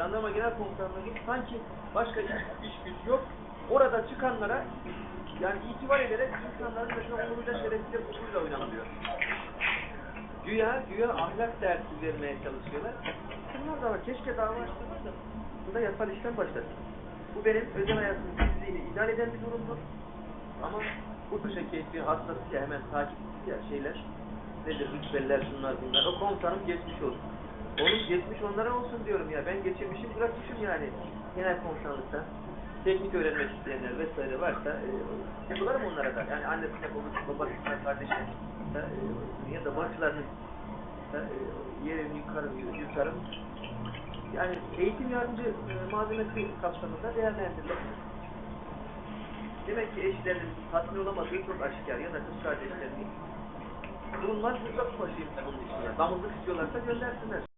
Jandarma Genel Komutanlığı'na git sanki başka iş, iş güç yok. Orada çıkanlara yani itibar ederek insanların mesela onuruyla şerefiyle huzuruyla oynanılıyor. Güya, güya ahlak dersi vermeye çalışıyorlar. Bunlar da var. Keşke dava da. Bu da yasal işlem başlasın. Bu benim özel hayatımın gizliliğini ihlal eden bir durumdur. Ama bu köşe keyfi hastası ya hemen takip ya şeyler nedir rütbeler şunlar bunlar. O komutanım geçmiş olsun. Onun geçmiş onlara olsun diyorum ya. Ben geçirmişim bırakmışım yani. Genel komutanlıkta. Teknik öğrenmek isteyenler vesaire varsa e, yapılarım onlara da. Yani annesine, babasına, babasına, kardeşine da, e, ya da bacılarının da, e, yerini yıkarım, yutarım. Yani eğitim yardımcı e, malzemesi kapsamında değerlendirilir. Demek ki eşlerinin tatmin olamadığı çok aşikar ya da kız kardeşlerinin durumlar mutlak başıyım bunun için. ya. Damızlık istiyorlarsa göndersinler.